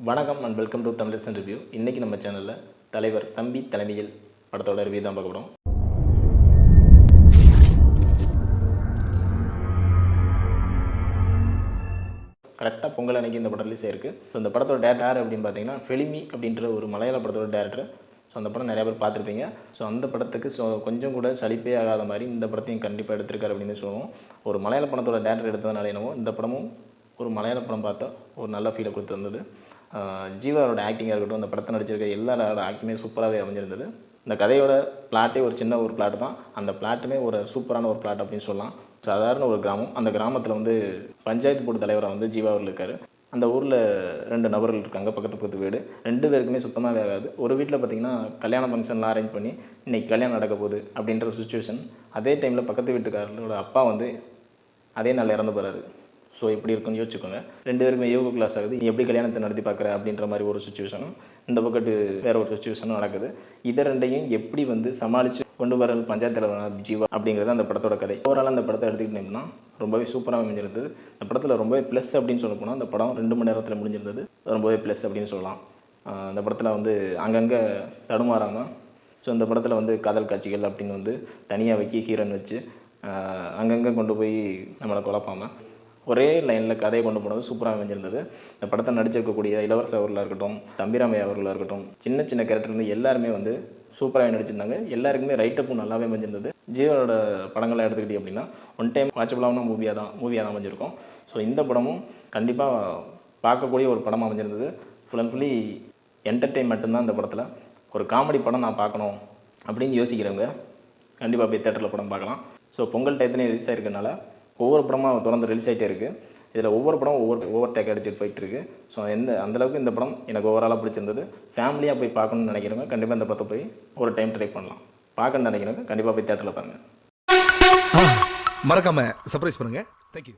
வணக்கம் and welcome to Tamilarasan review இன்றைக்கி நம்ம சேனலில் தலைவர் தம்பி தலைமையில் படத்தோட ரிவ்யூ தான் பார்க்க போகிறோம் கரெக்டாக பொங்கல் அன்றைக்கி இந்த படம் ரிலீஸ் ஆயிருக்கு. ஸோ இந்த படத்தோட டேரக்டர் யார் அப்படின்னு பார்த்தீங்கன்னா ஃபெலிமி அப்படின்ற ஒரு மலையாள படத்தோட டேரக்டர் ஸோ அந்த படம் நிறையா பேர் பார்த்துருப்பீங்க. ஸோ அந்த படத்துக்கு ஸோ கொஞ்சம் கூட சலிப்பே ஆகாத மாதிரி இந்த படத்தையும் கண்டிப்பாக எடுத்திருக்காரு அப்படின்னு சொல்லுவோம். ஒரு மலையாள படத்தோட டேரக்டர் எடுத்ததுனால என்னவோ இந்த படமும் ஒரு மலையாள படம் பார்த்தா ஒரு நல்ல ஃபீலை கொடுத்துருந்தது. ஆஹ் ஜீவாவோட ஆக்டிங்காக இருக்கட்டும் அந்த படத்தை நடிச்சிருக்க எல்லாரோட ஆக்டிங்குமே சூப்பராகவே அமைஞ்சிருந்தது. இந்த கதையோட பிளாட்டே ஒரு சின்ன ஒரு பிளாட் தான். அந்த பிளாட்டுமே ஒரு சூப்பரான ஒரு பிளாட் அப்படின்னு சொல்லலாம். சாதாரண ஒரு கிராமம். அந்த கிராமத்தில் வந்து பஞ்சாயத்து போர்டு தலைவராக வந்து ஜீவா அவர்கள் இருக்கார். அந்த ஊரில் ரெண்டு நபர்கள் இருக்காங்க பக்கத்து பக்கத்து வீடு. ரெண்டு பேருக்குமே சுத்தமாகவே ஆகாது. ஒரு வீட்டில் பார்த்தீங்கன்னா கல்யாண ஃபங்க்ஷன்லாம் அரேஞ்ச் பண்ணி இன்றைக்கி கல்யாணம் நடக்க போகுது அப்படின்ற ஒரு சுச்சுவேஷன் அதே டைமில் பக்கத்து வீட்டுக்காரர்களோட அப்பா வந்து அதே நாளில் இறந்து போகிறாரு ஸோ எப்படி இருக்குன்னு யோசிச்சுக்கோங்க. ரெண்டு பேருக்குமே யோகா கிளாஸ் ஆகுது. எப்படி கல்யாணத்தை நடத்தி பார்க்குற அப்படின்ற மாதிரி ஒரு சுச்சுவேஷனும் இந்த பக்கத்து வேறு ஒரு சுச்சுவேஷனும் நடக்குது. இதை ரெண்டையும் எப்படி வந்து சமாளித்து கொண்டு வர பஞ்சாயத்து தலைவர் ஜீவா அப்படிங்கிறது அந்த படத்தோட கதை. ஓவரால் அந்த படத்தை எடுத்துக்கிட்டோம்னா ரொம்பவே சூப்பராக அமைஞ்சிருந்தது. இந்த படத்தில் ரொம்பவே ப்ளஸ் அப்படின்னு சொல்ல போனால் அந்த படம் ரெண்டு மணி நேரத்தில் முடிஞ்சிருந்தது. ரொம்பவே ப்ளஸ் அப்படின்னு சொல்லலாம். அந்த படத்தில் வந்து அங்கங்கே தடுமாறாமல் ஸோ இந்த படத்தில் வந்து காதல் காட்சிகள் அப்படின்னு வந்து தனியாக வைக்கி ஹீரோன் வச்சு அங்கங்கே கொண்டு போய் நம்மளை குழப்பாமல் ஒரே லைனில் கதையை கொண்டு போனது சூப்பராக அமைஞ்சிருந்தது. இந்த படத்தை நடிச்சிருக்கக்கூடிய இளவரச அவர்களாக இருக்கட்டும் தம்பிராமையா அவர்களாக இருக்கட்டும் சின்ன சின்ன கேரக்டர் இருந்து எல்லாருமே வந்து சூப்பராக நடிச்சிருந்தாங்க. எல்லாருக்குமே ரைட்டப்பும் நல்லாவே அமைஞ்சிருந்தது. ஜீவனோட படங்களை எடுத்துக்கிட்டீங்க அப்படின்னா ஒன் டைம் வாட்சபிளான மூவியாக தான் மூவியாக தான் அமைஞ்சிருக்கும். ஸோ இந்த படமும் கண்டிப்பாக பார்க்கக்கூடிய ஒரு படம் அமைஞ்சிருந்தது. ஃபுல் அண்ட் ஃபுல்லி என்டர்டெயின்மெண்ட் தான் இந்த படத்தில். ஒரு காமெடி படம் நான் பார்க்கணும் அப்படின்னு யோசிக்கிறவங்க கண்டிப்பாக போய் தேட்டரில் படம் பார்க்கலாம். ஸோ பொங்கல் டயத்துலேயும் ரிலீஸ் ஆகிருக்கனால ஒவ்வொரு படமாக தொடர்ந்து ரிலீஸ் ஆகிட்டே இருக்குது இதில் ஒவ்வொரு படம் ஒவ்வொரு ஓவர் டேக் அடிச்சுட்டு போயிட்டுருக்கு ஸோ எந்த அந்தளவுக்கு இந்த படம் எனக்கு ஓவராலாக பிடிச்சிருந்தது. ஃபேமிலியாக போய் பார்க்கணும்னு நினைக்கிறவங்க கண்டிப்பாக இந்த படத்தை போய் ஒரு டைம் ட்ரை பண்ணலாம். பார்க்கணும்னு நினைக்கிறவங்க கண்டிப்பாக போய் தேட்டரில் பாருங்கள் மறக்காம சர்ப்ரைஸ் பண்ணுங்கள் தேங்க்யூ